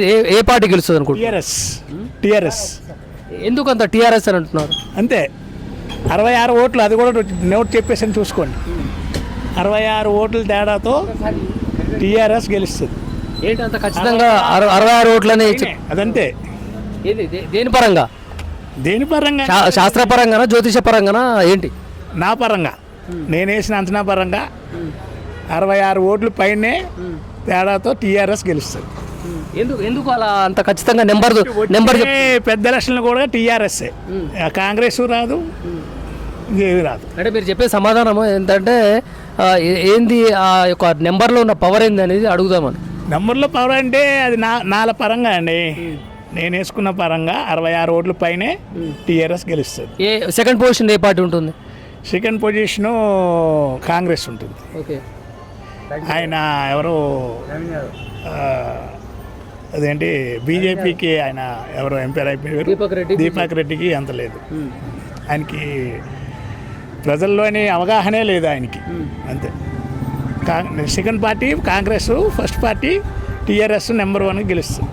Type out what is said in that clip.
ఏ ఏ party గెలుస్తుంది అనుకుంటున్నారు? TRS. TRS. ఎందుకు అంత టీఆర్ఎస్ అని అంటున్నారు? అంతే. అరవై ఆరు ఓట్లు అది కూడా నోట్ చెప్పేసి చూసుకోండి. అరవై ఆరు ఓట్ల తేడాతో టీఆర్ఎస్ గెలుస్తుంది. ఖచ్చితంగా అర- అరవై ఆరు ఓట్లని చెప్- అదంతే. ఏంది దే- దేని పరంగా? దేని పరంగా? శా- శాస్త్ర పరంగానా జ్యోతిష పరంగానా ఏంటి? నా పరంగా. నేను వేసిన అంచనా పరంగా. అరవై ఆరు ఓట్లు పైనే తేడాతో టీఆర్ఎస్ గెలుస్తుంది. ఎందుకు ఎందుకు అలా అంత ఖచ్చితంగా నెంబర్ నెంబర్ పెద్ద ఎలక్షన్లు కూడా టీఆర్ఎస్ఏ. కాంగ్రెస్ రాదు ఇంకేమి రాదు. అంటే మీరు చెప్పే సమాధానం ఏంటంటే ఏంది ఆ యొక్క నెంబర్లో ఉన్న పవర్ ఏంది అనేది అడుగుదామని. నెంబర్లో పవర్ అంటే అది నా నాల పరంగా అండి. నేను వేసుకున్న పరంగా అరవై ఆరు ఓట్ల పైనే టీఆర్ఎస్ గెలుస్తుంది. ఏ సెకండ్ పొజిషన్ ఏ పార్టీ ఉంటుంది? సెకండ్ పొజిషను కాంగ్రెస్ ఉంటుంది. ఓకే. ఆయన ఎవరు? ఆ, అదేంటి బీజేపీకి ఆయన ఎవరు ఎంపైర్ అయిపోయారు. దీపక్ రెడ్డి, దీపక్ రెడ్డికి అంత లేదు. ఆయనకి ప్రజల్లోని అవగాహనే లేదు ఆయనకి. అంతే. Second party Congress first party TRS number one గెలుస్తుంది.